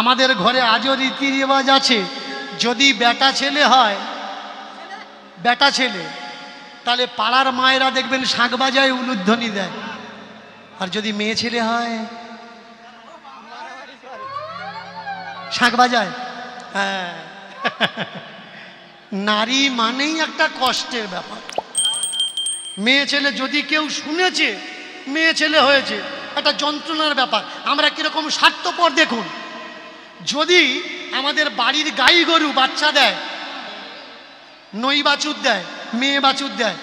আমাদের ঘরে আজও রীতি রেওয়াজ আছে। যদি বেটা ছেলে হয়, বেটা ছেলে, তাহলে পাড়ার মায়েরা দেখবেন শাঁখ বাজায় উলুধ্বনি দেয়। আর যদি মেয়ে ছেলে হয়, শাঁখ বাজায় হ্যাঁ। নারী মানেই একটা কষ্টের ব্যাপার। মেয়ে ছেলে যদি কেউ শুনেছে, মেয়ে ছেলে হয়েছে, একটা যন্ত্রণার ব্যাপার। আমরা কীরকম স্বার্থপর দেখুন। যদি আমাদের বাড়ির গাই গরু বাচ্চা দেয় নই বাছুর দেয় মেয়ে বাছুর দেয়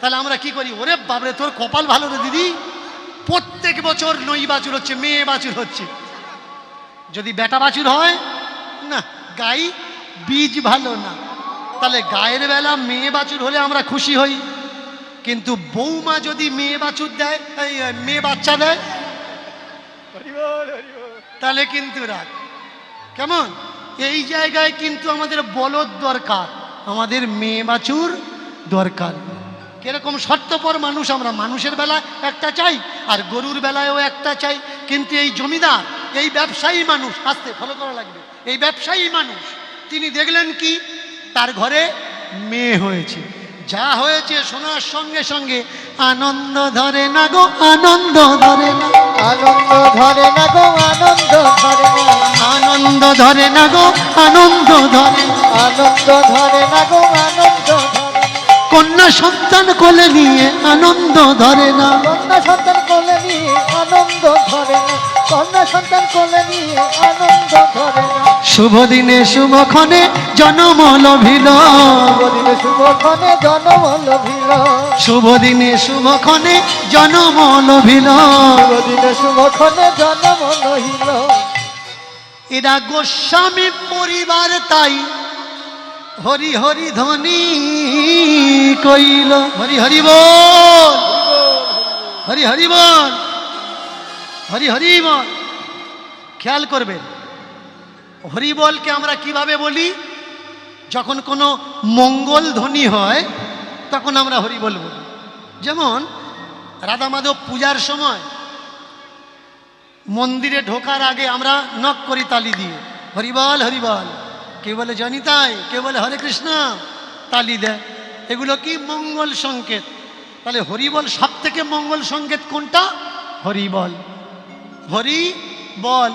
তাহলে আমরা কি করি? ওরে বাবরে তোর কপাল ভালো রে দিদি। প্রত্যেক বছর নই বাছুর হচ্ছে মেয়ে বাছুর হচ্ছে। যদি বেটা বাছুর হয় না গাই বীজ ভালো না। তাহলে গায়ের বেলা মেয়ে বাছুর হলে আমরা খুশি হই। কিন্তু বৌমা যদি মেয়ে বাছুর দেয় মেয়ে বাচ্চা দেয় তাহলে কিন্তু রাগ। কেমন? এই জায়গায় কিন্তু আমাদের বলদ দরকার, আমাদের মেয়ে বাছুর দরকার। কীরকম স্বার্থপর মানুষ আমরা, মানুষের বেলা একটা চাই আর গরুর বেলায়ও একটা চাই। কিন্তু এই জমিদার, এই ব্যবসায়ী মানুষ, আসতে ফলো করা লাগবে। এই ব্যবসায়ী মানুষ, তিনি দেখলেন কি? তার ঘরে মেয়ে হয়েছে। যা হয়েছে শোনার সঙ্গে সঙ্গে আনন্দ ধরে না গো আনন্দ ধরে না আনন্দ ধরে না গো আনন্দ ধরে না আনন্দ ধরে না গো আনন্দ ধরে আনন্দ ধরে না গো আনন্দ কন্যা সন্তান কোলে নিয়ে আনন্দ ধরে না কন্যা সন্তান কোলে নিয়ে আনন্দ ধরে না কন্যা সন্তান কোলে নিয়ে আনন্দ ধরে না শুভ দিনে শুভক্ষণে জনম লভিল শুভদিনে শুভক্ষণে জনম লভিল শুভ দিনে শুভক্ষণে জনম লভিল শুভদিনে শুভক্ষণে জনম লহিল এরা গোস্বামী পরিবার তাই হরি হরি ধ্বনি কইল। হরি হরি বল। হরি হরি বল। হরি হরি বল। খেয়াল করবেন। হরি বলকে আমরা কীভাবে বলি? যখন কোনো মঙ্গল ধ্বনি হয়, তখন আমরা হরি বল বলি যেমন, রাধা মাধব পূজার সময় মন্দিরে ঢোকার আগে আমরা নক করি তালি দিয়ে। হরিবল হরিবল কেউ বলে। জনিতাই কেউ বলে হরে কৃষ্ণ, তালি দেয়। এগুলো কি মঙ্গল সংকেত? তাহলে হরিবল সব থেকে মঙ্গল সংকেত কোনটা? হরিবল হরি বল।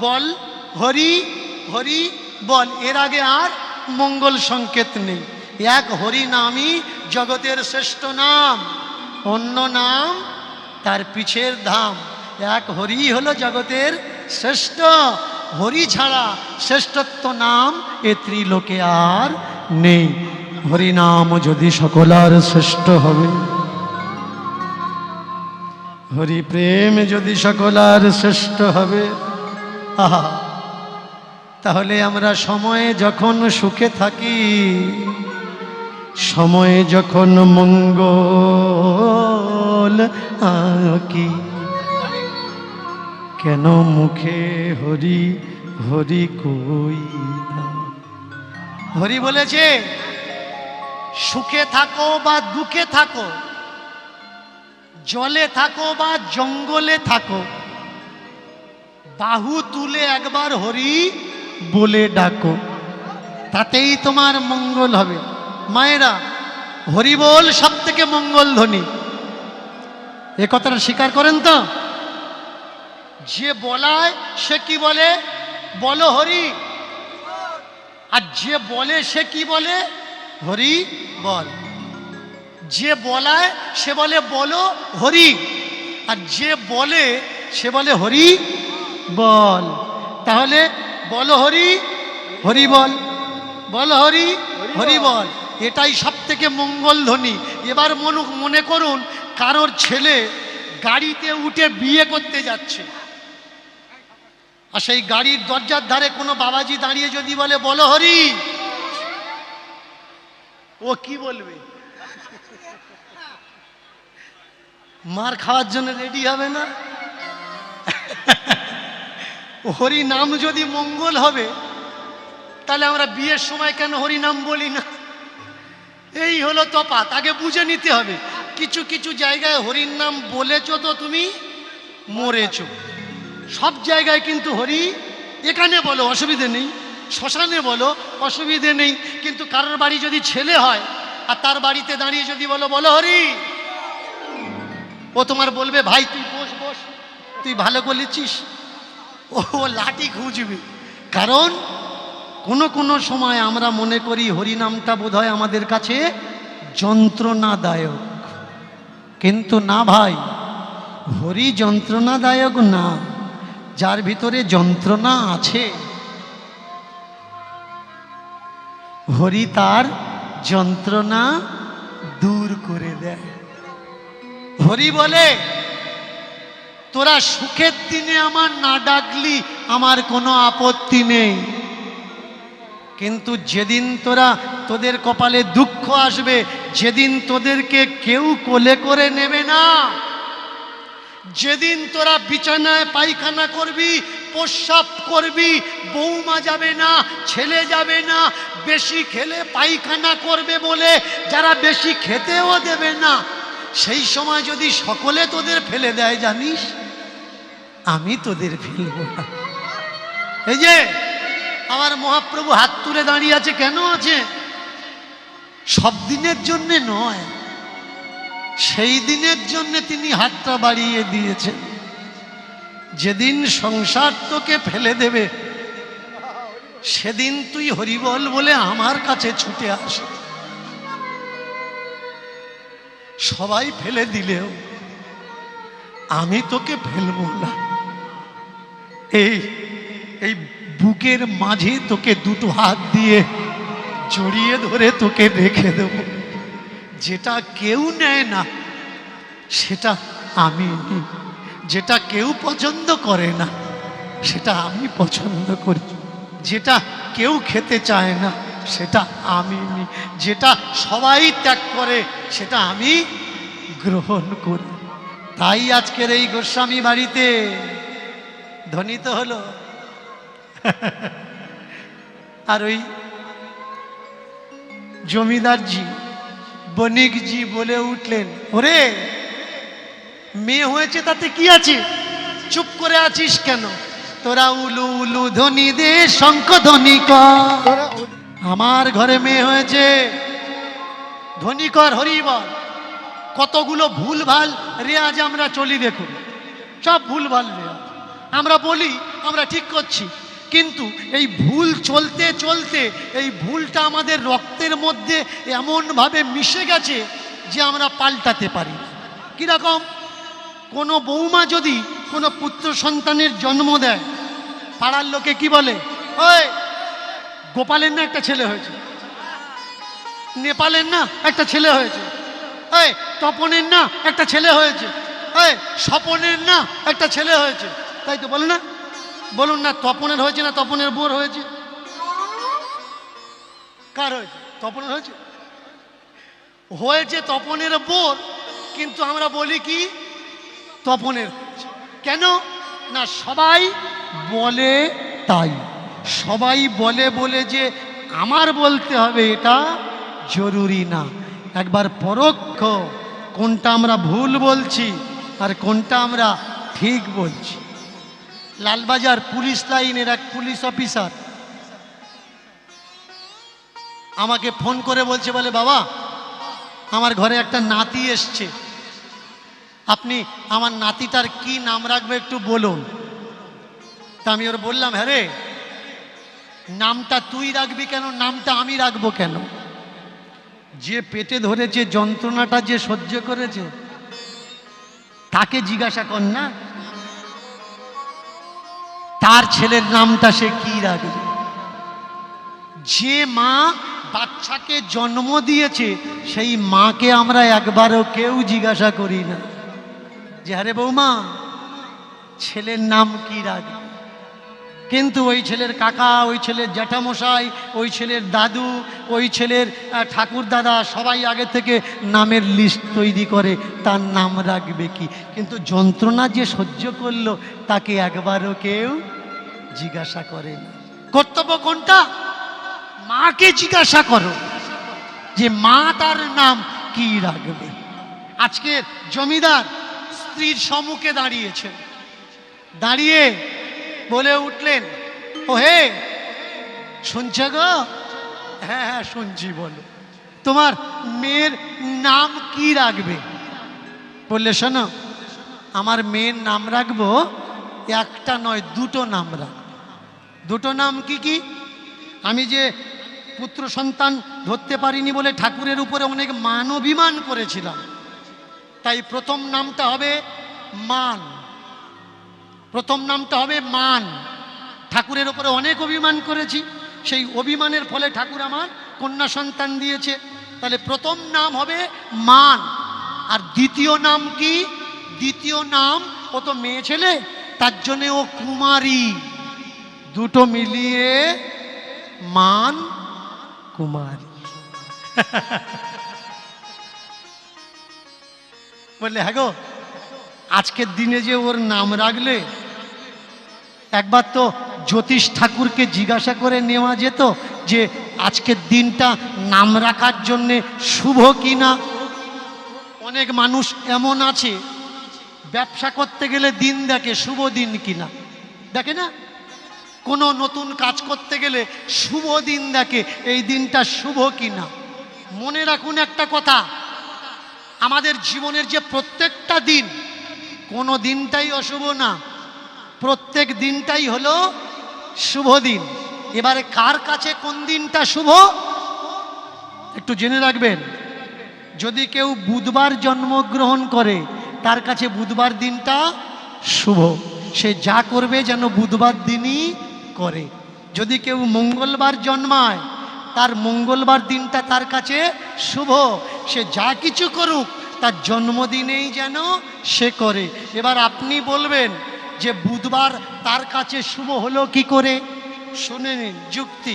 বল, হরি হরি বল। এর আগে আর মঙ্গল সংকেত নেই। এক হরি নামই জগতের শ্রেষ্ঠ নাম, অন্য নাম তার পিছের ধাম। এক হরি হলো জগতের শ্রেষ্ঠ, হরি ছাড়া শ্রেষ্ঠত্ব নাম এ ত্রিলোকে আর নেই। হরি নাম যদি সকলার শ্রেষ্ঠ হবে, হরি প্রেম যদি সকলার শ্রেষ্ঠ হবে, আহা। তাহলে আমরা সময়ে যখন সুখে থাকি, সময়ে যখন মঙ্গল আঁকি, কেন মুখে হরি হরি কই? হরি বলেছে, সুখে থাকো বা দুঃখে থাকো, জলে থাকো বা জঙ্গলে থাকো, বাহু তুলে একবার হরি বলে ডাকো। তাতেই তোমার মঙ্গল হবে। মায়েরা হরি বল সব থেকে মঙ্গল ধ্বনি এ কথাটা স্বীকার করেন তো? যে বলায়, সে কি বলে? বলো হরি। আর যে বলে, সে কি বলে? হরি বল। যে বলায়, সে বলে বলো হরি। আর যে বলে, সে বলে হরি বল। তাহলে বলো হরি হরি বল। বল হরি হরি বল। এটাই সব থেকে মঙ্গল ধ্বনি এবার মনে মনে করুন কারোর ছেলে গাড়িতে উঠে বিয়ে করতে যাচ্ছে। আর সেই গাড়ির দরজার ধারে কোনো বাবাজি দাঁড়িয়ে যদি বলে বলো হরি। ও কি বলবে? মার খাওয়ার জন্য রেডি হবে না? হরি নাম যদি মঙ্গল হবে, তাহলে আমরা বিয়ের সময় কেন হরি নাম বলি না? এই হলো তফাৎ, আগে বুঝে নিতে হবে। কিছু কিছু জায়গায় হরির নাম বলেছ তো তুমি, মরেছ। সব জায়গায় কিন্তু হরি, এখানে বলো অসুবিধে নেই, শ্মশানে বলো অসুবিধে নেই, কিন্তু কারোর বাড়ি যদি ছেলে হয়, আর তার বাড়িতে দাঁড়িয়ে যদি বলো বলো হরি। ও তোমার বলবে, ভাই, তুই বস বস, তুই ভালো বলেছিস ও লাঠি খুঁজবে। কারণ কোনো কোনো সময় আমরা মনে করি হরিনামটা বোধহয় আমাদের কাছে যন্ত্রণাদায়ক। কিন্তু না ভাই, হরি যন্ত্রণাদায়ক না, যার ভিতরে যন্ত্রণা আছে। হরি তার যন্ত্রণা দূর করে দেয়। হরি বলে তোরা সুখের দিনে আমার না ডাকলি, আমার কোনো আপত্তি নেই। কিন্তু যেদিন তোরা তোদের কপালে দুঃখ আসবে, যেদিন তোদেরকে কেউ কোলে করে নেবে না। যেদিন তোরা বিছানায় পায়খানা করবি, প্রস্রাব করবি বৌমা যাবে না, ছেলে যাবে না, বেশি খেলে পায়খানা করবে বলে যারা বেশি খেতেও দেবে না, সেই সময় যদি সকলে তোদের ফেলে দেয় জানিস? আমি তোদের ফেলব না। এই যে, আমার মহাপ্রভু হাত তুলে দাঁড়িয়ে আছে, কেন আছে? সব দিনের জন্যে নয়, সেই দিনের জন্য তিনি হাতটা বাড়িয়ে দিয়েছেন। যেদিন সংসার তোকে ফেলে দেবে, সেদিন তুই হরিবল বলে আমার কাছে ছুটে আস। সবাই ফেলে দিলেও আমি তোকে ফেলব না। এই এই বুকের মাঝে তোকে দুটো হাত দিয়ে জড়িয়ে ধরে তোকে রেখে দেবো। যেটা কেউ নেয় না, সেটা আমি যেটা কেউ পছন্দ করে না, সেটা আমি পছন্দ করি। যেটা কেউ খেতে চায় না, সেটা আমি যেটা সবাই ত্যাগ করে, সেটা আমি গ্রহণ করি। তাই আজকের এই গোস্বামী বাড়িতে ধ্বনিত হলো। আর ওই জমিদারজি, বণিকজি বলে উঠলেন, ওরে, মেয়ে হয়েছে তাতে কি আছে? চুপ করে আছিস কেন? তোরা উলু উলু ধ্বনি দে, শঙ্খ ধ্বনি কর। আমার ঘরে মেয়ে হয়েছে। ধ্বনি কর হরিবল কতগুলো ভুল ভালো রেয়াজ আমরা চলি দেখুন। সব ভুল ভালো রেয়াজ। আমরা বলি, আমরা ঠিক করছি। কিন্তু এই ভুল চলতে চলতে, এই ভুলটা আমাদের রক্তের মধ্যে এমনভাবে মিশে গেছে যে আমরা পাল্টাতে পারি। কীরকম? কোনো বৌমা যদি কোনো পুত্র সন্তানের জন্ম দেয়, পাড়ার লোকে কি বলে? ওই, গোপালের না একটা ছেলে হয়েছে? নেপালের না একটা ছেলে হয়েছে? এই তপনের না একটা ছেলে হয়েছে? এই স্বপনের না একটা ছেলে হয়েছে? তাই তো বলে না? বলুন না, তপনের হয়েছে না তপনের বোর হয়েছে? কার হয়েছে? তপনের হয়েছে? হয়েছে তপনের বোর, কিন্তু আমরা বলি কি? তপনের। কেন? না, সবাই বলে তাই। সবাই বলে বলে যে আমার বলতে হবে এটা জরুরি না। একবার পরোক্ষ কোনটা আমরা ভুল বলছি আর কোনটা আমরা ঠিক বলছি। লালবাজার পুলিশ লাইনের এক পুলিশ অফিসার। আমাকে ফোন করে বলছে, বলে, বাবা, আমার ঘরে একটা নাতি এসছে। আপনি আমার নাতিটার কি নাম রাখবে একটু বলুন। তা আমি ওর বললাম হ্যাঁ রে, নামটা তুই রাখবি কেন? নামটা আমি রাখব কেন? যে পেটে ধরে যে যন্ত্রণাটা যে সহ্য করেছে, তাকে জিজ্ঞাসা কর না। তার ছেলের নামটা সে কি রাখবে? যে মা বাচ্চাকে জন্ম দিয়েছে, সেই মাকে আমরা একবারও কেউ জিজ্ঞাসা করি না। যে, আরে বৌমা, ছেলের নাম কি রাখবে? কিন্তু ওই ছেলের কাকা, ওই ছেলের জ্যাঠামশাই, ওই ছেলের দাদু, ওই ছেলের ঠাকুর দাদা সবাই আগে থেকে নামের লিস্ট তৈরি করে, তার নাম রাখবে কি? কিন্তু যন্ত্রণা যে সহ্য করল, তাকে একবারও কেউ জিজ্ঞাসা করে কর্তব্য কোনটা? মাকে জিজ্ঞাসা করো যে মা তার নাম কি রাখবে? আজকে জমিদার স্ত্রীর সম্মুখে দাঁড়িয়েছেন দাঁড়িয়ে বলে উঠলেন ও হে শুনছ গো? হ্যাঁ হ্যাঁ শুনছি, বলো। তোমার মেয়ের নাম কি রাখবে? বললে, শোনো, আমার মেয়ের নাম রাখব, একটা নয়, দুটো নাম রাখব। দুটো নাম কি কি? আমি যে পুত্র সন্তান ধরতে পারিনি বলে ঠাকুরের উপরে অনেক মান অভিমান করেছিলাম, তাই প্রথম নামটা হবে মান। প্রথম নামটা হবে মান। ঠাকুরের ওপরে অনেক অভিমান করেছি। সেই অভিমানের ফলে ঠাকুর আমার কন্যা সন্তান দিয়েছে। তাহলে প্রথম নাম হবে মান। আর দ্বিতীয় নাম কি? দ্বিতীয় নাম, ও তো মেয়ে ছেলে, তার জন্যে ও কুমারী। দুটো মিলিয়ে মান, কুমারী। বললে হ্যাঁ গো, আজকের দিনে যে ওর নাম রাখলে একবার তো জ্যোতিষ ঠাকুরকে জিজ্ঞাসা করে নেওয়া যেত যে আজকের দিনটা নাম রাখার জন্যে শুভ কি না অনেক মানুষ এমন আছে, ব্যবসা করতে গেলে দিন দেখে শুভ দিন কিনা। দেখে না? কোনো নতুন কাজ করতে গেলে শুভ দিন দেখে এই দিনটা শুভ কিনা। মনে রাখুন একটা কথা, আমাদের জীবনের যে প্রত্যেকটা দিন, কোনো দিনটাই অশুভ না। প্রত্যেক দিনটাই হলো শুভ দিন। এবারে কার কাছে কোন দিনটা শুভ? একটু জেনে রাখবেন, যদি কেউ বুধবার জন্মগ্রহণ করে, তার কাছে বুধবার দিনটা শুভ। সে যা করবে যেন বুধবার দিনই করে। যদি কেউ মঙ্গলবার জন্মায়, তার মঙ্গলবার দিনটা তার কাছে শুভ। সে যা কিছু করুক, তার জন্মদিনেই যেন সে করে। এবার আপনি বলবেন যে বুধবার তার কাছে শুভ হলো কি করে? শুনে নিন, যুক্তি।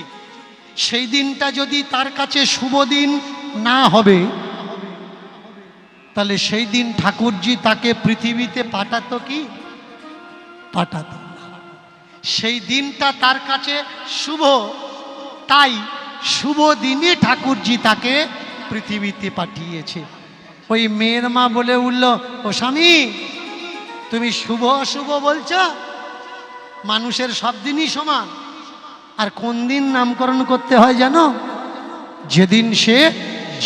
সেই দিনটা যদি তার কাছে শুভ দিন না হবে, তাহলে সেই দিন ঠাকুরজি তাকে পৃথিবীতে পাঠাতো কি? পাঠাতো সেই দিনটা তার কাছে শুভ, তাই শুভ দিনে ঠাকুরজি তাকে পৃথিবীতে পাঠিয়েছে। ওই মেয়ের মা বলে উঠল, ও স্বামী তুমি শুভ অশুভ বলছ? মানুষের সব দিনই সমান। আর কোন দিন নামকরণ করতে হয় জানো? যেদিন সে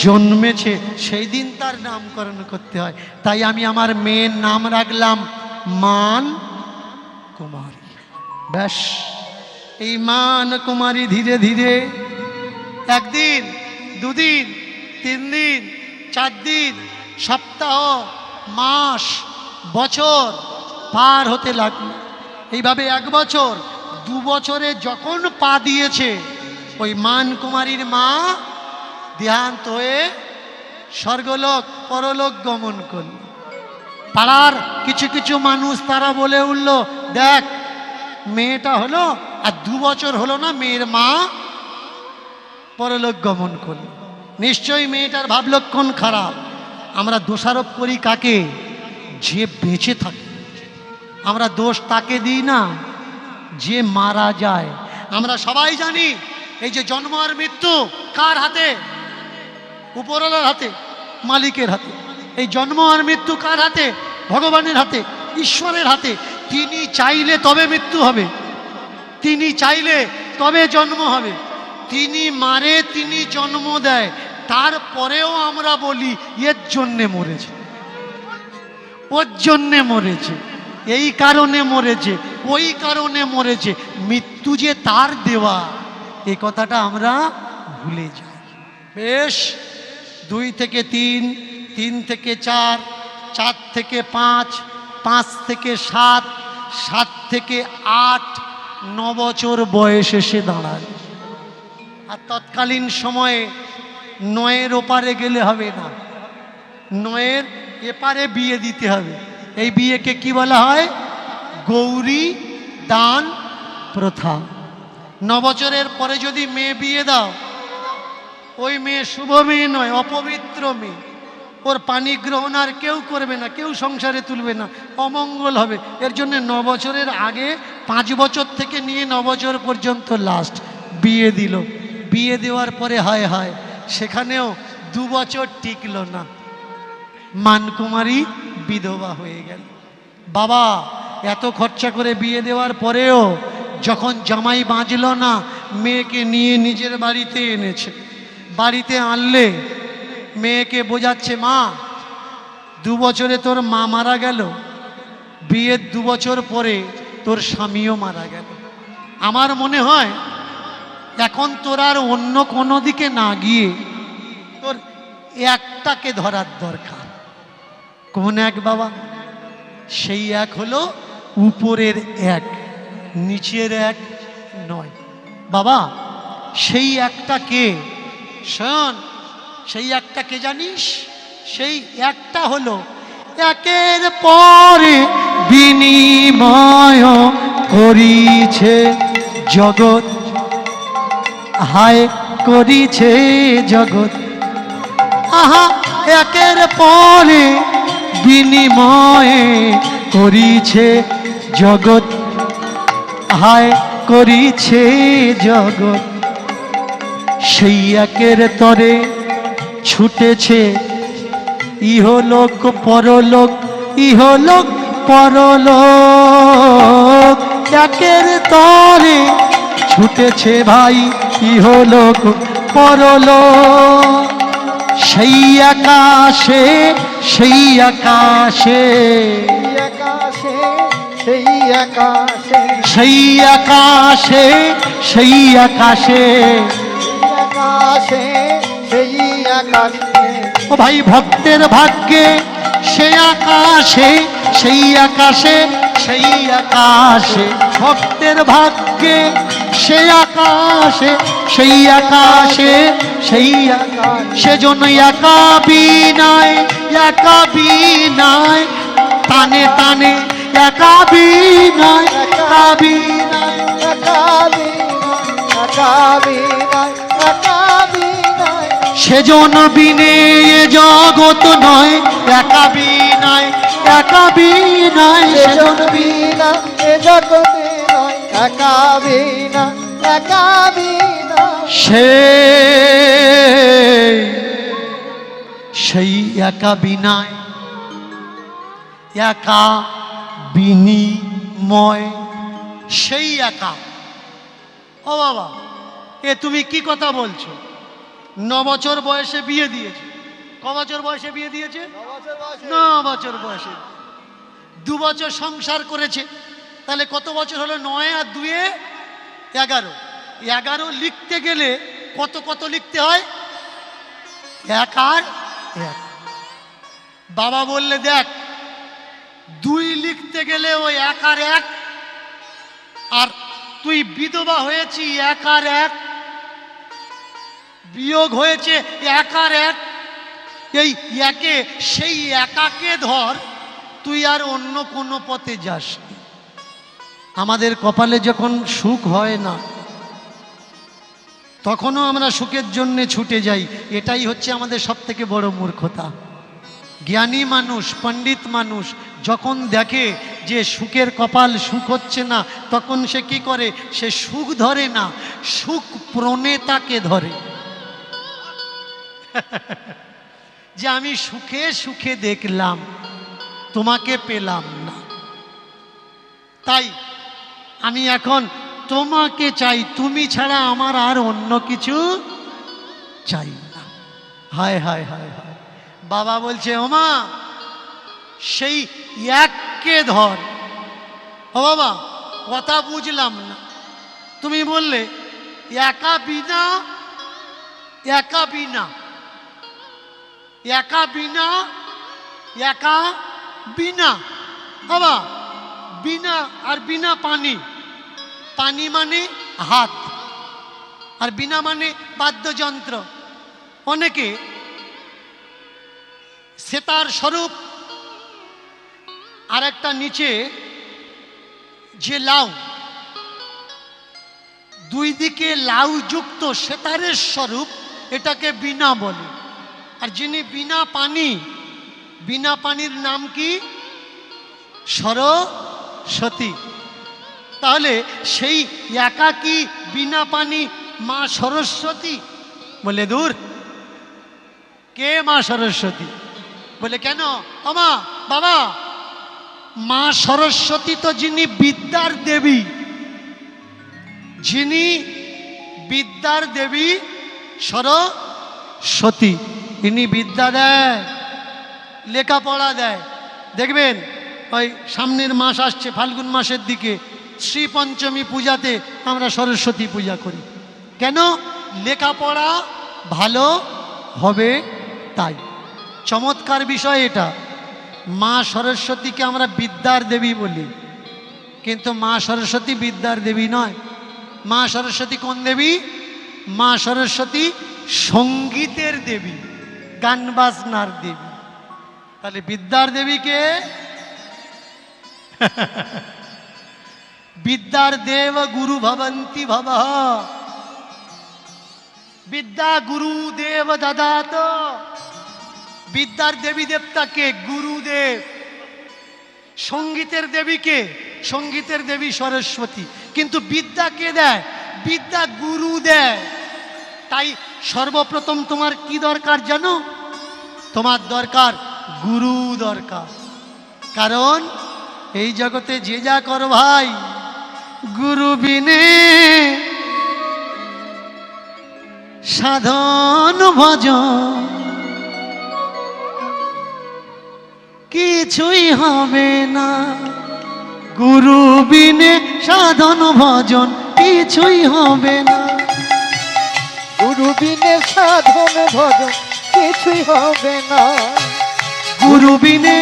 জন্মেছে, সেই দিন তার নামকরণ করতে হয়। তাই আমি আমার মেয়ের নাম রাখলাম মান কুমারী। ব্যাস। এই মান কুমারী ধীরে ধীরে একদিন, দুদিন, তিন দিন, চার দিন, সপ্তাহ, মাস বছর পার হতে লাগল। এইভাবে এক বছর, দু বছরে যখন পা দিয়েছে, ওই মান কুমারীর মা দেহান্ত হয়ে স্বর্গলোক, পরলোক গমন করল। পাড়ার কিছু কিছু মানুষ তারা বলে উঠল, দেখ, মেয়েটা হলো আর দু বছর হলো না, মেয়ের মা পরলোক গমন করল। নিশ্চয়ই মেয়েটার ভাবলক্ষণ খারাপ। আমরা দোষারোপ করি কাকে? যে বেঁচে থাকে, আমরা দোষ তাকে দিই না, যে মারা যায়। আমরা সবাই জানি, এই যে জন্ম আর মৃত্যু কার হাতে? উপরওয়ালার হাতে, মালিকের হাতে। এই জন্ম আর মৃত্যু কার হাতে? ভগবানের হাতে, ঈশ্বরের হাতে। তিনি চাইলে তবে মৃত্যু হবে। তিনি চাইলে তবে জন্ম হবে। তিনি মারে, তিনি জন্ম দেয়। তারপরেও আমরা বলি, এর জন্যে মরেছে। ওর জন্যে মরেছে, এই কারণে মরেছে, ওই কারণে মরেছে, মৃত্যু যে তার দেওয়া এই কথাটা আমরা ভুলে যাই। বেশ, দুই থেকে তিন তিন থেকে চার চার থেকে পাঁচ পাঁচ থেকে সাত সাত থেকে আট ন বছর বয়স এসে দাঁড়ায়। আর তৎকালীন সময়ে নয়ের ওপারে গেলে হবে না। নয়ের এপারে বিয়ে দিতে হবে। এই বিয়েকে কি বলা হয়? গৌরী দান প্রথা। ন বছরের পরে যদি মেয়ে বিয়ে দাও, ওই মেয়ে শুভ মেয়ে নয়, অপবিত্র মেয়ে। ওর পানি গ্রহণ আর কেউ করবে না, কেউ সংসারে তুলবে না, অমঙ্গল হবে। এর জন্য ন বছরের আগে পাঁচ বছর থেকে নিয়ে ন বছর পর্যন্ত লাস্ট বিয়ে দিল। বিয়ে দেওয়ার পরে হায় হায়, সেখানেও দু বছর টিকলো না। মানকুমারী বিধবা হয়ে গেল। বাবা, এত খরচা করে বিয়ে দেওয়ার পরেও যখন জামাই বাঁচল না, মেয়েকে নিয়ে নিজের বাড়িতে এনেছে। বাড়িতে আনলে মেয়েকে বোঝাচ্ছে, মা, দু বছরে তোর মা মারা গেল। বিয়ের দু বছর পরে তোর স্বামীও মারা গেল। আমার মনে হয়, এখন তোর আর অন্য কোনো দিকে না গিয়ে তোর একটাকে ধরার দরকার। কোন এক বাবা? সেই এক হলো উপরের এক, নিচের এক নয়। বাবা, সেই একটা কে? শোন, সেই একটা কে জানিস? সেই একটা হলো একের পরে বিনিময় করিছে জগৎ। হায়, করিছে জগৎ। আহা, একের পরে বিনিময়ে করিছে জগৎ, হায় করিছে জগৎ। সেই একের তরে ছুটেছে ইহলোক পরলোক ইহলোক পরলোক। একের তরে ছুটেছে ভাই ইহলোক পরলোক। সেই আকাশে সেই আকাশে আকাশে সেই আকাশে। সেই আকাশে সেই আকাশে। আকাশে সেই আকাশে। ও ভাই ভক্তের ভাগ্যে সে আকাশে সেই আকাশে সেই আকাশে। ভক্তের ভাগ্যে সে আকাশে সেই আকাশে সেই সেজন্য একা বিনায় একা বিনায় টানে টানে একা বিনায় একা বিনায় আকাবিনায় আকাবিনায় সেজন বিনে এ জগৎ নয় একা বিনায় একা বিনায় সেজন বিনা এ জগতে নয় আকাবিনা আকাবিনা সে সেই একা বিনায় একা বিনিময় সেই একা। ও বাবা এ তুমি কি কথা বলছো? ন বছর বয়সে বিয়ে দিয়েছে। ক বছর বয়সে বিয়ে দিয়েছে? ন বছর বয়সে। দু বছর সংসার করেছে। তাহলে কত বছর হলো? নয় আর দুয়ে এগারো। এগারো লিখতে গেলে কত কত লিখতে হয়? এক আর এক। বাবা বললে, দেখ, দুই লিখতে গেলে ওই এক আর এক, আর তুই বিধবা হয়েছি এক আর এক, বিয়োগ হয়েছে এক আর এক, এই একে সেই একাকে ধর, তুই আর অন্য কোনো পথে যাস আমাদের কপালে যখন সুখ হয় না তখনও আমরা সুখের জন্য ছুটে যাই। এটাই হচ্ছে আমাদের সব থেকে বড় মূর্খতা। জ্ঞানী মানুষ, পণ্ডিত মানুষ যখন দেখে যে সুখের কপাল সুখ হচ্ছে না, তখন সে কি করে? সে সুখ ধরে না, সুখ প্রণেতাকে ধরে। যে আমি সুখে সুখে দেখলাম, তোমাকে পেলাম না। তাই আমি এখন তোমাকে চাই, তুমি ছাড়া আমার আর অন্য কিছু চাই না। হায় হায় হায় হায়। বাবা বলছে, ওমা, সেই এককে ধর। ও বাবা, কথা বুঝলাম না। তুমি বললে, একা বিনা একা বিনা একা বিনা একা বিনা। বাবা, বিনা আর বিনা পানি। পানি মানে হাত, আর বিনা মানে বাদ্যযন্ত্র। অনেকে সেতার স্বরূপ আর একটা নিচে যে লাউ, দুই দিকে লাউ যুক্ত সেতারের স্বরূপ, এটাকে বিনা বলে। আর যিনি বিনা পানি, বিনা পানির নাম কি? সরস্বতী তাহলে সেই একাকী বিনা পানি মা সরস্বতী? বলে দূর। কে মা সরস্বতী? বলে কেন? আমা বাবা। মা সরস্বতী তো যিনি বিদ্যার দেবী। যিনি বিদ্যার দেবী সরস্বতী। ইনি বিদ্যা দেয়, লেখাপড়া দেয়। দেখবেন, ওই সামনের মাস আসছে, ফাল্গুন মাসের দিকে। শ্রী পঞ্চমী পূজাতে আমরা সরস্বতী পূজা করি। কেন? লেখাপড়া ভালো হবে তাই। চমৎকার বিষয় এটা। মা সরস্বতীকে আমরা বিদ্যার দেবী বলি। কিন্তু মা সরস্বতী বিদ্যার দেবী নয়। মা সরস্বতী কোন দেবী? মা সরস্বতী সঙ্গীতের দেবী, গান বাজনার দেবী। তাহলে বিদ্যার দেবীকে বিদ্যার দেব গুরু ভবন্তি ভব। বিদ্যা গুরু দেব দাদাত। বিদ্যার দেবী দেবতাকে গুরুদেব। সঙ্গীতের দেবীকে, সঙ্গীতের দেবী সরস্বতী। কিন্তু বিদ্যা কে দেয়? বিদ্যা গুরু দেয়। তাই সর্বপ্রথম তোমার কি দরকার জানো? তোমার দরকার গুরু দরকার। কারণ এই জগতে যে যা করো ভাই গুরু বিনে সাধন ভজন কিছুই হবে না। গুরু বিনে সাধন ভজন কিছুই হবে না। গুরু বিনে সাধন ভজন কিছুই হবে না। গুরু বিনে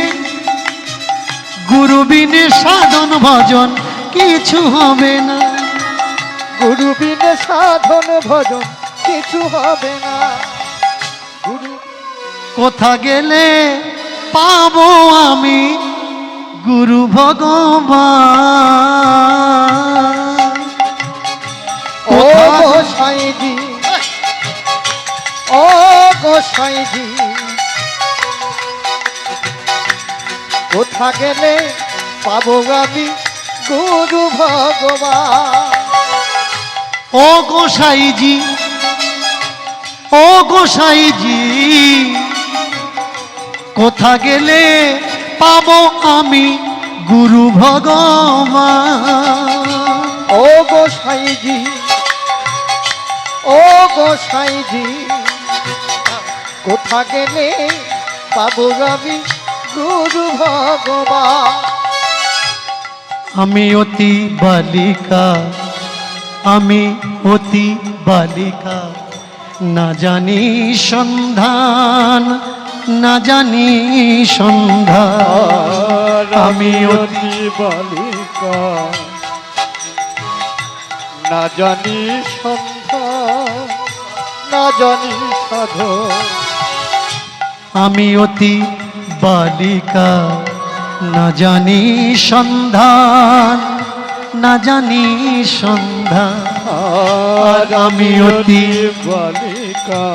গুরু বিনে সাধন ভজন কিছু হবে না। গুরু বিনে সাধন ভজন কিছু হবে না। গুরু কোথা গেলে পাবো আমি? গুরু ভগবান। ও গোসাইজি ও গোসাইজি কোথা গেলে পাবো আমি? গুরু ভগবান। ও গোসাইজি ও গোসাইজি কোথা গেলে পাবো আমি গুরু ভগবান? ও গোসাইজি ও গোসাইজি কোথা গেলে পাবো আমি গুরু ভগবান? আমি অতি বালিকা, আমি অতি বালিকা। না জানি সন্ধান, না জানি সন্ধান। আমি অতি বালিকা, না জানি সন্ধ্যা না জানি সাধ আমি অতি বালিকা। না জানি সন্ধান না জানি সন্ধান। আমি অতি বালিকা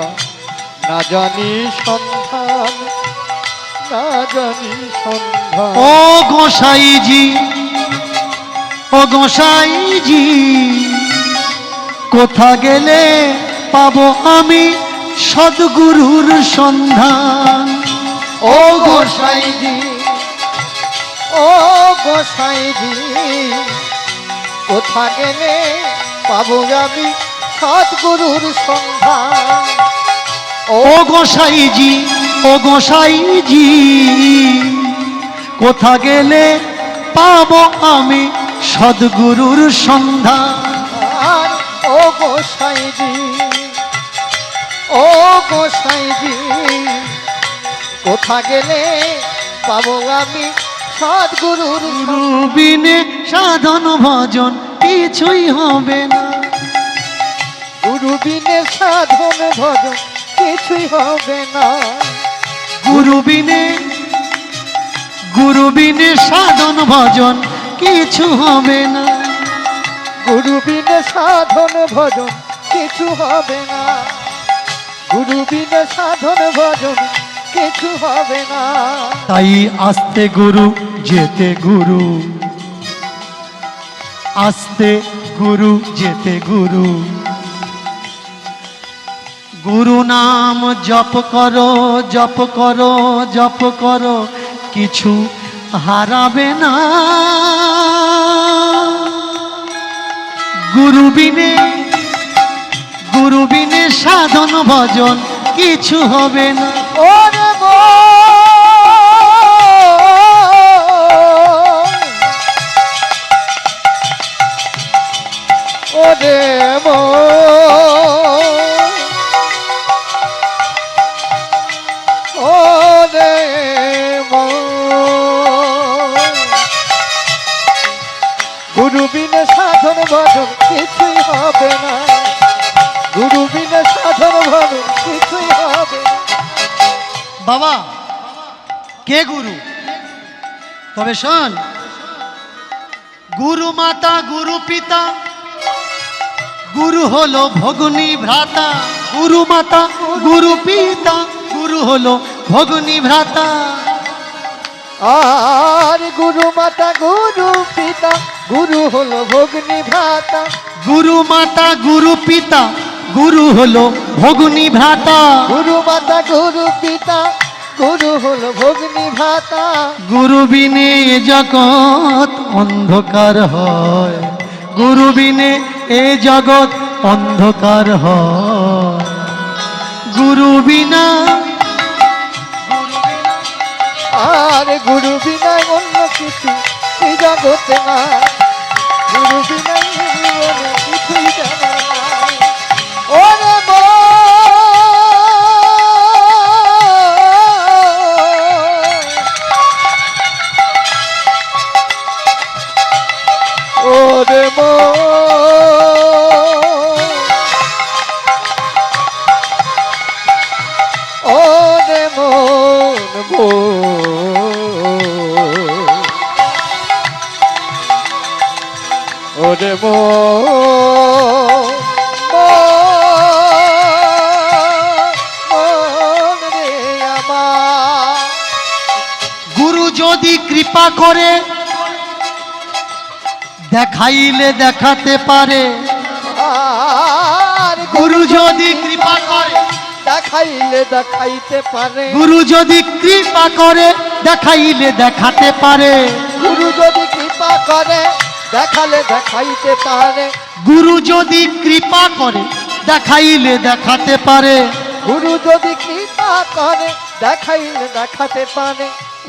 না জানি সন্ধান না জানি সন্ধান। ও গোসাইজি ও গোসাইজি কোথা গেলে পাবো আমি সদ্গুরুর সন্ধান? ও গোসাইজি ও গোসাইজি কোথা গেলে পাবো আমি সৎগুরুর সন্ধান? ও গোসাইজি ও গোসাইজি কোথা গেলে পাবো আমি সদ্গুরুর সন্ধান? ও গোসাইজি ও গোসাইজি কোথা গেলে পাবো আমি সৎগুরুর রুবিনে সাধন ভজন কিছুই হবে না। গুরু বিনে সাধন ভজন কিছুই হবে না। গুরু বিনে গুরু বিনে সাধন ভজন কিছু হবে না। গুরু বিনে সাধন ভজন কিছু হবে না। গুরু বিনে সাধন ভজন কিছু হবে না। তাই আস্তে গুরু যেতে গুরু। আস্তে গুরু যেতে গুরু। গুরু নাম জপ করো জপ করো জপ করো কিছু হারাবে না। গুরু বিনে গুরু বিনে সাধন ভজন কিছু হবে না। ওরে গুরু বিনে সাধন ভজন কিছুই হবে না। গুরু বাবা কে গুরু? তবে শোন গুরু মাতা গুরু পিতা গুরু হলো ভগুনি ভ্রাতা গুরু মাতা গুরু পিতা গুরু হলো ভগুনি ভ্রাতা। আর গুরু মাতা গুরু পিতা গুরু হলো ভগ্নি ভ্রাতা। গুরু মাতা গুরু পিতা গুরু হলো ভগুনি ভ্রাতা। গুরু মাতা গুরু পিতা গুরু হলো ভগ্নি ভ্রাতা। গুরু বিনে এ জগৎ অন্ধকার হয়। গুরু বিনে এ জগৎ অন্ধকার হয়। গুরু বিনা আর গুরু বিনা অন্য কিছু এই জগতে না গুরু বিনা মন মন রে আমার। গুরু যদি কৃপা করে দেখাইলে দেখাতে পারে। গুরু যদি কৃপা করে দেখাইলে দেখাইতে পারে। গুরু যদি কৃপা করে দেখাইলে দেখাতে পারে। গুরু যদি কৃপা করে দেখালে দেখাইতে পারে। গুরু যদি কৃপা করে দেখাইলে দেখাতে পারে। গুরু যদি কৃপা করে দেখাইলে দেখাতে পারে।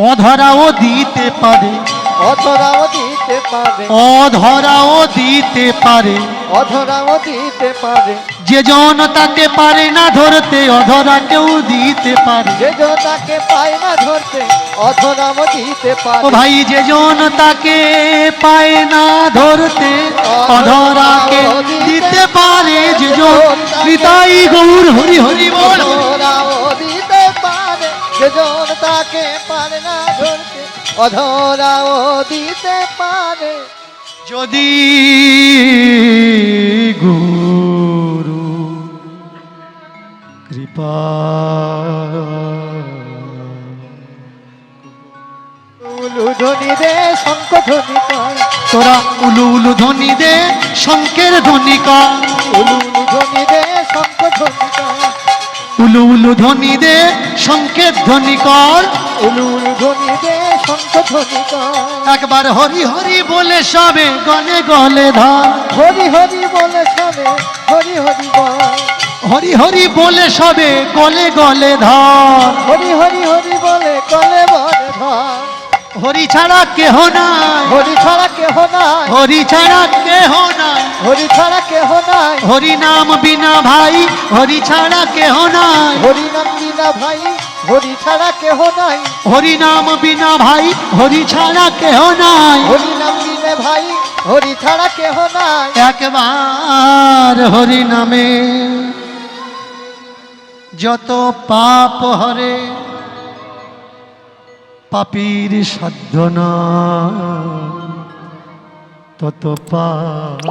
অধরাও দিতে পারে। অধরাও দিতে পারে। অধরাও দিতে পারে। অধরাও দিতে পারে। যে জন তাকে পারে না ধরতে অধরা কেউ দিতে পারে। যে জন তাকে পায় না ধরতে অধরাও দিতে ও পারে ভাই যে জন তাকে পায় না ধরতে অধরাকে দিতে পারে যে জন। নিতাই গৌর হরি হরি বল। অধরাও দিতে পারে। যে জন তাকে পারে না ধরতে অধরাও দিতে পারে। যদি গুরু কৃপা উলু ধ্বনি রে শঙ্খ ধ্বনি কর তোরা উলু উলু ধ্বনি দে শঙ্কের ধ্বনি কর উলু উলু ধ্বনি রে শঙ্খ ধ্বনি কর উলু উলু ধ্বনি দে শঙ্কের ধ্বনি কর ধ্বনি শঙ্খ ধ্বনি একবার হরি হরি বলে সবে গলে গলে ধর। হরি হরি বলে সবে হরি হরি বল। হরি হরি বলে সবে গলে গলে ধর। হরি হরি হরি বলে কলে বলে ধর। হরি ছাড়া কেহ নাই। হরি ছাড়া কেহ নাই। হরি ছাড়া কেহ নাই। হরি ছাড়া কেহ নাই। হরি নাম বিনা ভাই হরি ছাড়া কেহ নাই। হরি নাম বিনা ভাই হরি ছাড়া কেহ নাই। হরি নাম বিনা ভাই হরি ছাড়া কেহ নাই। হরি নাম বিনে ভাই হরি ছাড়া কেহ নাই। একবার হরি নামে যত পাপ হরে পাপীর সাধ্য না তত পাপ